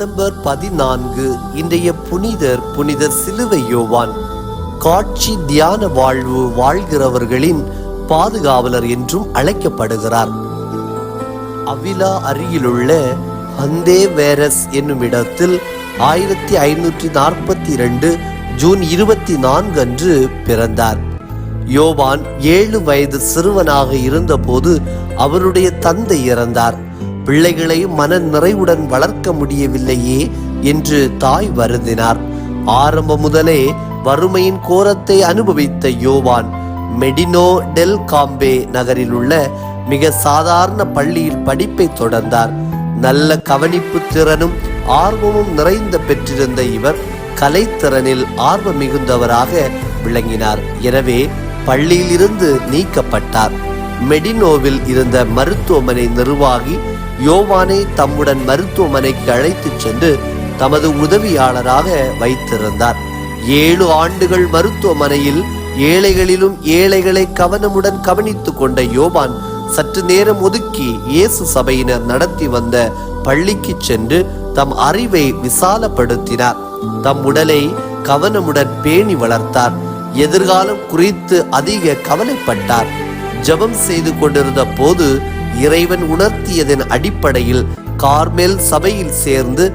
December பதினான்கு இன்றைய புனிதர் புனிதர் சிலுவை யோவான். காட்சி தியான வாழ்வு வாழ்கிறவர்களின் பாதுகாவலர் என்றும் அழைக்கப்படுகிறார். அவிலா அருகிலுள்ள ஹந்தே வேரஸ் என்னும் இடத்தில் ஆயிரத்தி ஐநூற்றி நாற்பத்தி இரண்டு ஜூன் இருபத்தி நான்கு அன்று பிறந்தார். யோவான் ஏழு வயது சிறுவனாக இருந்தபோது அவருடைய தந்தை இறந்தார். பிள்ளைகளை மன நிறைவுடன் வளர்க்க முடியவில்லையே என்று தாய் வருந்தினார். ஆரம்பம் முதலே வறுமையின் கோரத்தை அனுபவித்த யோவான் மெடினோ டெல் காம்பே நகரில் உள்ள மிக சாதாரண பள்ளியில் படிப்பை தொடர்ந்தார். நல்ல கவனிப்பு திறனும் ஆர்வமும் நிறைந்த பெற்றிருந்த இவர் கலைத்திறனில் ஆர்வம் மிகுந்தவராக விளங்கினார். எனவே பள்ளியில் இருந்து நீக்கப்பட்டார். மெடினோவில் இருந்த மருத்துவமனை நிர்வாகி யோவானை தம்முடன் மருத்துவமனைக்கு அழைத்துச் சென்று தமது உதவியாளராக வைத்திருந்தார். ஏழு ஆண்டுகள் மருத்துவமனையில் ஏழைகளிலும் ஏழைகளை கவனமுடன் கவனித்துக் கொண்ட யோவான் சற்று நேரம் ஒதுக்கி இயேசு சபையினர் நடத்தி வந்த பள்ளிக்கு சென்று தம் அறிவை விசாலப்படுத்தினார். தம் உடலை கவனமுடன் பேணி வளர்த்தார். எதிர்காலம் குறித்து அதிக கவலைப்பட்டார். ஜெபம் செய்து கொண்டிருந்த போது இறைவன் உணர்த்தியதன் அடிப்படையில் கார்மேல் சபையில் சேர்ந்து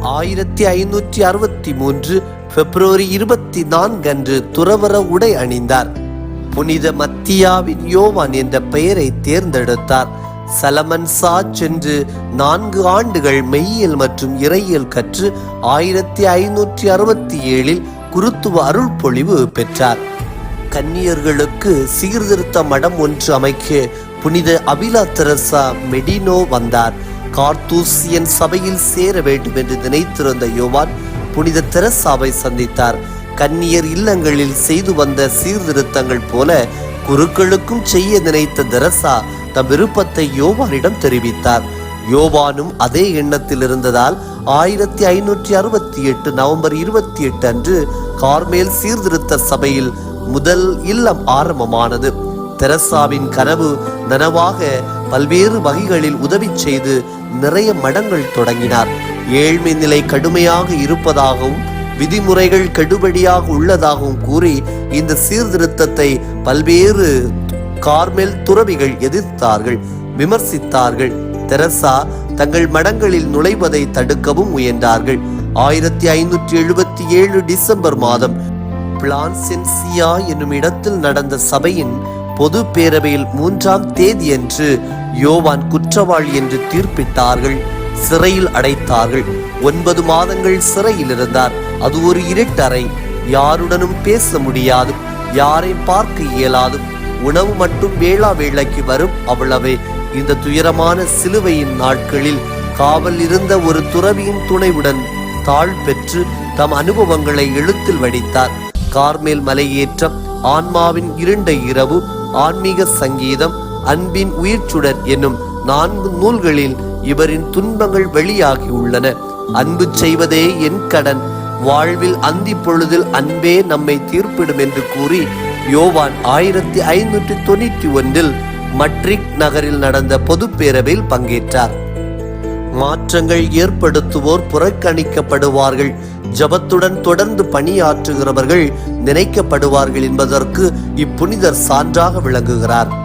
ஆயிரத்தி ஐநூற்றி அறுபத்தி மூன்று பிப்ரவரி இருபத்தி நான்கு அன்று துறவர உடை அணிந்தார். புனித மத்தியாவின் யோவான் என்ற பெயரை தேர்ந்தெடுத்தார். சலமன்சா சென்று நான்கு ஆண்டுகள் மெய்யியல் மற்றும் இறையியல் கற்று ஆயிரத்தி ஐநூற்றி அறுபத்தி ஏழில் குருத்துவ அருள் பொழிவு பெற்றார். கன்னியர்களுக்கு சீர்திருத்த மடம் ஒன்று அமைக்க புனித அபிலா தெரசா மெடினோ வந்தார். கார்த்தூசியன் சபையில் சேர வேண்டும் என்று நினைத்திருந்த யோவான் புனித தெரசாவை சந்தித்தார். கன்னியர் இல்லங்களில் செய்து வந்த சீர்திருத்தங்கள் போல குருக்களுக்கும் செய்ய நினைத்த தெரசா தம் விருப்பத்தை யோவானிடம் தெரிவித்தார். யோவானும் அதே எண்ணத்தில் இருந்ததால் ஆயிரத்தி ஐநூற்றி அறுபத்தி எட்டு நவம்பர் இருபத்தி எட்டு அன்று கார்மேல் சீர்திருத்த சபையில் முதல் இல்லம் ஆரம்பமானது. தெரசாவின் கனவு நனவாக பல்வேறு வகைகளில் உதவி செய்து நிறைய மடங்கள் தொடங்கினார். ஏழ்மை நிலை கடுமையாக இருப்பதாகவும் விதிமுறைகள் கெடுபடியாக உள்ளதாகவும் கூறி இந்த சீர்திருத்தத்தை பல்வேறு கார்மெல் துறவிகள் எதிர்த்தார்கள் விமர்சித்தார்கள். தெரசா தங்கள் மடங்களில் நுழைவதை தடுக்கவும் முயன்றார்கள். ஆயிரத்தி ஐநூற்றி எழுபத்தி ஏழு டிசம்பர் மாதம் பிளான்சென்சியா என்னும் இடத்தில் நடந்த சபையின் பொது பேரவையில் மூன்றாம் தேதியன்று யோவான் குற்றவாளி என்று தீர்ப்பிட்டார்கள் சிறையில் அடைத்தார்கள். ஒன்பது மாதங்கள் சிறையில் இருந்தார் அது ஒரு இருட்டறை. யாருடனும் பேச முடியாது. யாரை பார்க்க இயலாது. உணவு மட்டும் வேளா வேளைக்கு வரும் அவ்வளவே இந்த துயரமான சிலுவையின் நாட்களில் காவல் இருந்த ஒரு துறவியின் துணைவுடன் தாழ் பெற்று தம் அனுபவங்களை எழுத்தில் வடித்தார். கார்மேல் மலையேற்றம் ஆன்மாவின் இருண்ட இரவு ஆன்மீக சங்கீதம் அன்பின் உயிர் சுடர் என்னும் நான்கு நூல்களில் இவரின் துன்பங்கள் வெளியாகி உள்ளன. அன்பு செய்வதே என் கடன். வாழ்வில் அந்தி பொழுதில் அன்பே நம்மை தீர்ப்பிடும் என்று கூறி யோவான் ஆயிரத்தி ஐநூற்றி தொண்ணூற்றி ஒன்றில் மட்ரிக் நகரில் நடந்த பொதுப்பேரவையில் பங்கேற்றார். மாற்றங்கள் ஏற்படுத்துவோர் புறக்கணிக்கப்படுவார்கள். ஜபத்துடன் தொடர்ந்து பணியாற்றுகிறவர்கள் நினைக்கப்படுவார்கள் என்பதற்கு இப்புனிதர் சான்றாக விளங்குகிறார்.